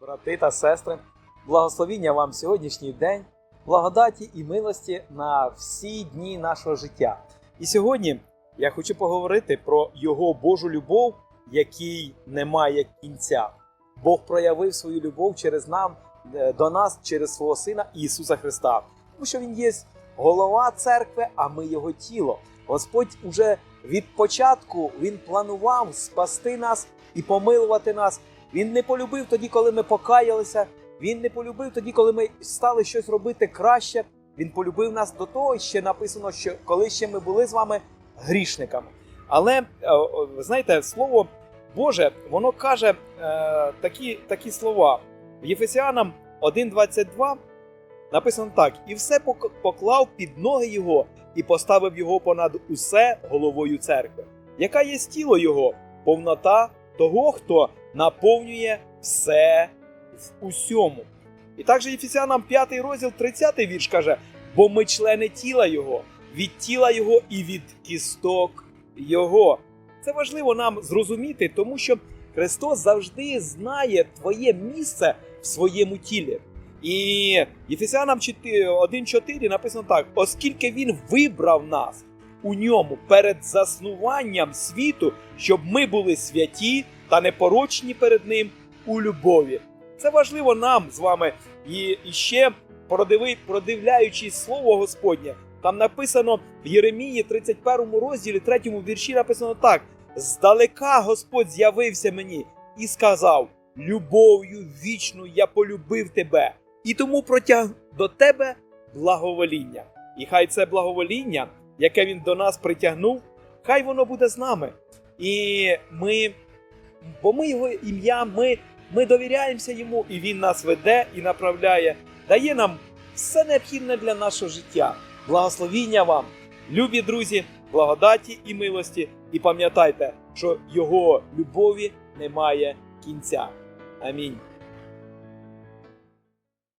брати та сестри, благословіння вам сьогоднішній день, благодаті і милості на всі дні нашого життя. І сьогодні я хочу поговорити про його Божу любов, який не має кінця. Бог проявив свою любов через нам е, до нас через свого Сина Ісуса Христа. Тому що Він є голова церкви, а ми його тіло. Господь уже від початку він планував спасти нас і помилувати нас. Він не полюбив тоді, коли ми покаялися. Він не полюбив тоді, коли ми стали щось робити краще. Він полюбив нас до того, ще написано, що коли ще ми були з вами грішниками. Але е, ви знаєте, слово Боже, воно каже е, такі, такі слова в Єфесіанам 1.22 написано так: і все пок- поклав під ноги його і поставив його понад усе головою церкви, яка є тіло його, повнота того, хто наповнює все в усьому. І також Єфесянам 5 розділ 30 вірш каже: бо ми члени тіла Його, від тіла Його і від кісток Його. Це важливо нам зрозуміти, тому що Христос завжди знає твоє місце в своєму тілі. І Єфесянам 1.4 написано так: оскільки Він вибрав нас у ньому перед заснуванням світу, щоб ми були святі та непорочні перед Ним у любові. Це важливо нам з вами. І, ще продивляючись слово Господнє, там написано в Єремії 31 розділі, 3 вірші написано так: здалека Господь з'явився мені і сказав: Любов'ю вічну я полюбив тебе, і тому протяг до тебе благовоління. І хай це благовоління, яке він до нас притягнув, хай воно буде з нами. І ми, бо ми його ім'я, ми, ми довіряємося йому, і він нас веде і направляє, дає нам все необхідне для нашого життя. Благословіння вам, любі друзі, благодаті і милості. І пам'ятайте, що його любові немає кінця. Амінь.